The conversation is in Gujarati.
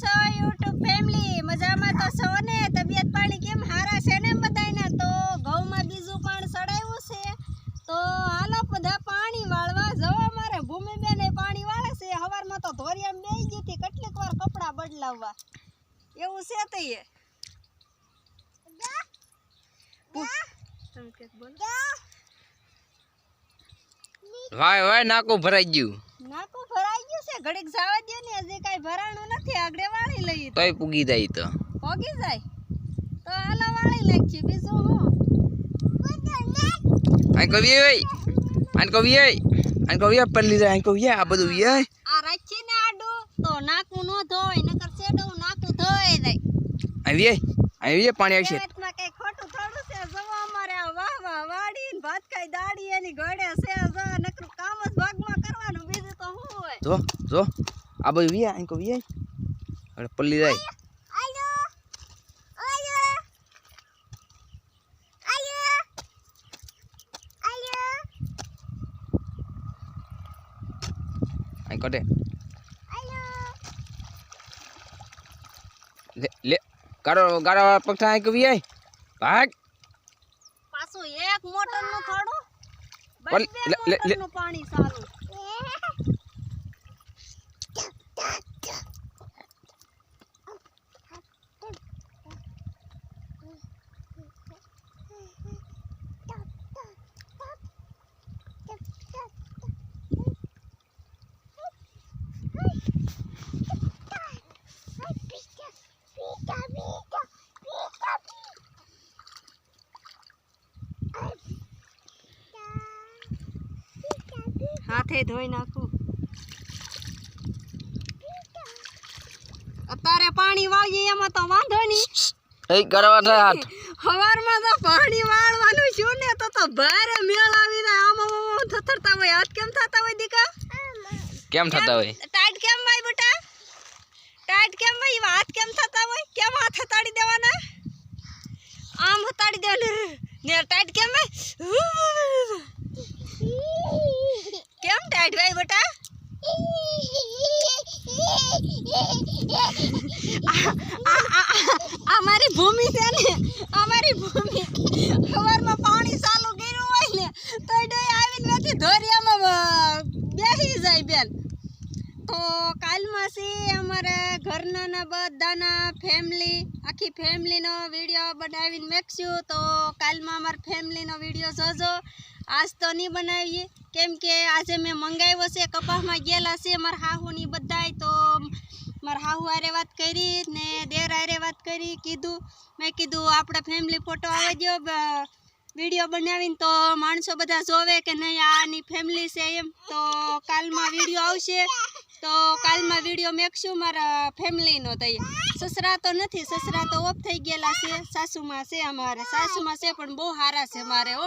છો યુટ્યુબ ફેમિલી મજામાં તો છો ને? તબિયત પાણી કેમ હારા છે ને બધાને તો ઘઉંમાં બીજું પણ સડાયું છે. તો હાલો બધા પાણી વાળવા જવા મારે. ભૂમિબેન એ પાણી વાળે છે. સવારમાં તો ધોરિયામાં બેસી ગઈ હતી. કેટલીક વાર કપડાં બદલાવવા. એવું છે તો એ? વાય વાય નાકું ભરાઈ ગયું. છે ઘડીક જવા દે ને હજી કાંઈ ભરાણું નથી આગળે વાળી લઈએ તોય પૂગી જાય તો. પૂગી જાય? તો આલા વાળી નાખીએ બીજું હું. આઈ કવિ વી આઈ કવિ વી આઈ કવિ પલ્લી જાય આઈ કવિ આ બધું વી આ રાખી ને આડો તો નાકું નો ધોય નકર સેડું નાકું ધોય જાય. આઈ વી આઈ વી પાણી આવશે કઈ ખોટું થોડું છે? જવા અમારે આ વાહ વાહ વાડી ને ભાત ખાઈ દાડી એની ઘોડે છે જો નકરું કામ જ ભાગમાં કરવાનું બીજું તો શું હોય જો જો. આ ભાઈ વી આઈ કહો વી હવે પલ્લી જાય. કહો દે લે ગાડો ગાડો પગથા આઈ કહો વી ભાગ. પાછું એક મોટરનું થોડું પણ સારું. હાથે ધોઈ નાખું. અત્યારે પાણી વાળીએ એમાં તો વાંધો નહીં. એ ગરવા થાય હાથ. હવારમાં તો પાણી વાળવાનું શું ને તો તો ભારે મેળ આવી જાય. આમ આમ આમ થથરતા હોય. હાથ કેમ થતા હોય દીકા કેમ થતા હોય? ટાઈટ કેમ ભાઈ બેટા? ટાઈટ કેમ ભાઈ હાથ કેમ થતા હોય? કેમ હાથ હતાડી દેવાના? આમ હતાડી દેવાના. ને ટાઈટ કેમ ભાઈ ભાઈ બેટા? આ- આ- આ- આ મારી ભૂમિ છે ને, અમારી ભૂમિ. સવારમાં પાણી ચાલુ કર્યું હોય ને તો ડોય આવીને નથી ધોરિયામાં બેસી જાય બેન. તો કાલમાં છે અમારા ઘરના બધાના ફેમિલી આખી ફેમિલીનો વીડિયો બનાવીને મેકશું. તો કાલમાં અમારા ફેમિલીનો વીડિયો જોજો. આજ તો નહીં બનાવીએ. કેમ કે આજે મેં મંગાવ્યો છે, કપાસમાં ગયેલા છે મારા હાહુની બધાય. તો મારા હાહુ હારે વાત કરી ને દેર હારે વાત કરી, કીધું. મેં કીધું, આપણે ફેમિલી ફોટો આવી દો વીડિયો બનાવીને તો માણસો બધા જોવે કે નહીં આની ફેમિલી છે એમ. તો કાલમાં વીડિયો આવશે. તો કાલમાં વીડિયો મેકશું મારા ફેમિલીનો તઈ સસરા તો નથી, સસરા તો ઓફ થઈ ગયેલા છે, સાસુમાં છે અમારે. સાસુમાં છે પણ બહુ સારા છે મારે, હો.